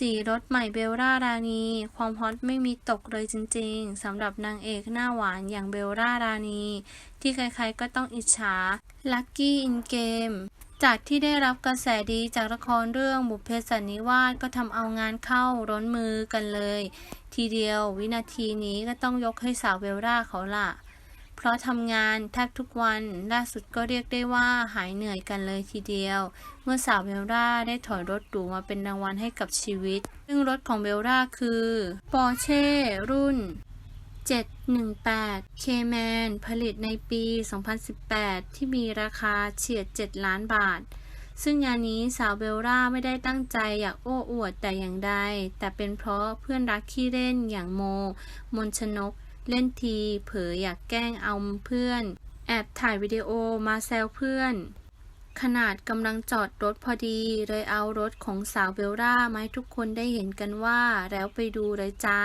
สีรถใหม่เบลล่ารานี ความฮอตไม่มีตกเลยจริงๆสำหรับนางเอกหน้าหวานอย่างเบลล่ารานี ที่ใครๆก็ต้องอิจฉาลัคกี้อินเกมจากที่ได้รับกระแสดีจากละครเรื่องบุพเพสันนิวาสก็ทำเอางานเข้าร้นมือกันเลย ทีเดียววินาทีนี้ก็ต้องยกให้สาวเบลล่าเขาล่ะ เพราะทำงานแทบทุกวันล่าสุดก็เรียกได้ว่าหายเหนื่อยกันเลยทีเดียว เมื่อสาวเบลล่าได้ถอยรถหรูมาเป็นรางวัลให้กับชีวิต ซึ่งรถของเบลล่าคือ Porsche รุ่น 718 Cayman ผลิตในปี 2018 ที่มีราคาเฉียด 7 ล้านบาท ซึ่งงานนี้สาวเบลล่าไม่ได้ตั้งใจอยากโอ้อวดแต่อย่างใด แต่เป็นเพราะเพื่อนรักขี้เล่นอย่างโม มนชนก เล่นที เผยอยากแกล้งเอาเพื่อน แอบถ่ายวิดีโอมาแซวเพื่อน ขนาดกำลังจอดรถพอดี เลยเอารถของสาวเบลล่ามาให้ทุกคนได้เห็นกันว่า แล้วไปดูเลยจ้า